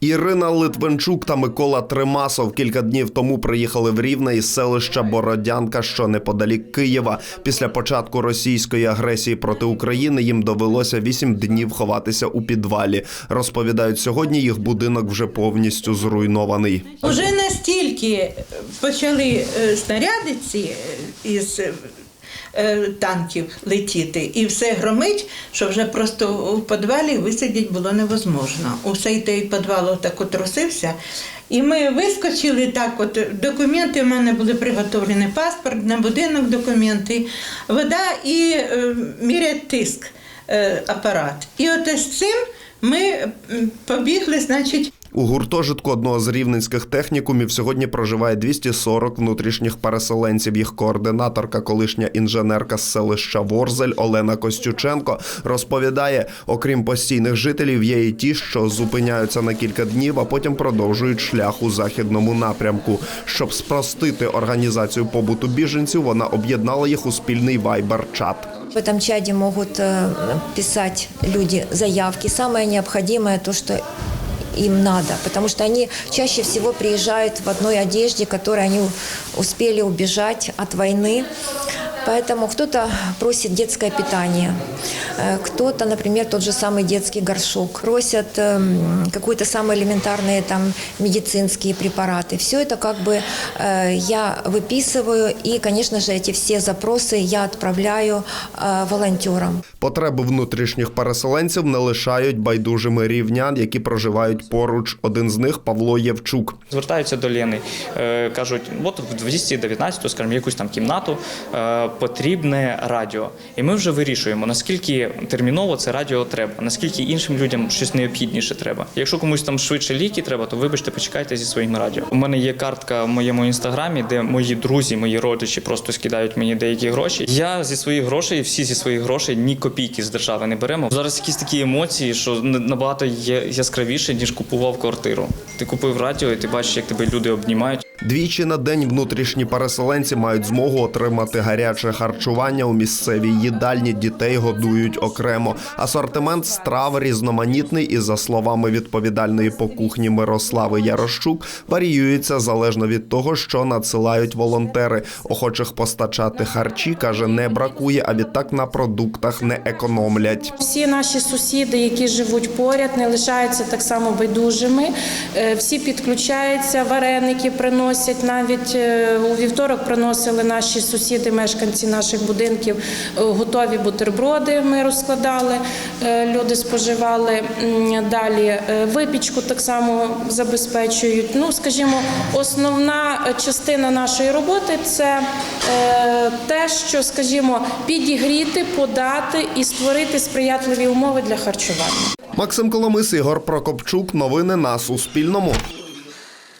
Ірина Литвинчук та Микола Тримасов кілька днів тому приїхали в Рівне із селища Бородянка, що неподалік Києва. Після початку російської агресії проти України їм довелося вісім днів ховатися у підвалі. Розповідають, сьогодні їх будинок вже повністю зруйнований. Уже настільки почали е, снаряди ці е, із е, танків летіти, і все громить, що вже просто у підвалі висидіти було невозможно. Усей той підвал отак от трусився. І ми вискочили так, от документи в мене були приготовлені, паспорт, на будинок документи, вода і е, мірять тиск е, апарат. І от з цим ми побігли, значить, У гуртожитку одного з рівненських технікумів сьогодні проживає 240 внутрішніх переселенців. Їх координаторка, колишня інженерка з селища Ворзель Олена Костюченко розповідає: окрім постійних жителів, є і ті, що зупиняються на кілька днів, а потім продовжують шлях у західному напрямку. Щоб спростити організацію побуту біженців, вона об'єднала їх у спільний вайбер-чат. В этом чате могут э, писать люди заявки. Самое необходимое то, что им надо, потому что они чаще всего приезжают в одной одежде, которой они успели убежать от войны. Поэтому кто-то просит детское питание, э, кто-то, например, тот же самый детский горшок, просят эм, какие-то самые элементарные там медицинские препараты. Все это как бы э, я выписываю, и, конечно же, эти все запросы я отправляю э, волонтерам. Потреби внутрішніх переселенців не лишають байдужими рівнян, які проживають поруч. Один з них Павло Євчук. Звертаються до Лени, е, кажуть, от в 219, скажімо, якусь там кімнату е, потрібне радіо. І ми вже вирішуємо, наскільки терміново це радіо треба, наскільки іншим людям щось необхідніше треба. Якщо комусь там швидше ліки треба, то вибачте, почекайте зі своїм радіо. У мене є картка в моєму інстаграмі, де мої друзі, мої родичі просто скидають мені деякі гроші. Я зі своїх грошей, всі зі своїх грошей ні копійки з держави не беремо. Зараз якісь такі емоції, що набагато є яскравіше, ніж купував квартиру. Ти купив радіо, і ти бачиш, як тебе люди обнімають. Двічі на день внутрішні переселенці мають змогу отримати гаряче харчування у місцевій їдальні. Дітей годують окремо. Асортимент страв різноманітний і, за словами відповідальної по кухні Мирослави Ярощук, варіюється залежно від того, що надсилають волонтери. Охочих постачати харчі каже, не бракує, а відтак на продуктах не економлять. Всі наші сусіди, які живуть поряд, не лишаються так само байдужими. Е, Всі підключаються, вареники приносять. Навіть е, у вівторок приносили наші сусіди, мешканці наших будинків, е, готові бутерброди. Ми розкладали, е, люди споживали. Далі випічку так само забезпечують. Ну, скажімо, основна частина нашої роботи це те, що, скажімо, підігріти, подати і створити сприятливі умови для харчування. Максим Коломис, Ігор Прокопчук. Новини на Суспільному.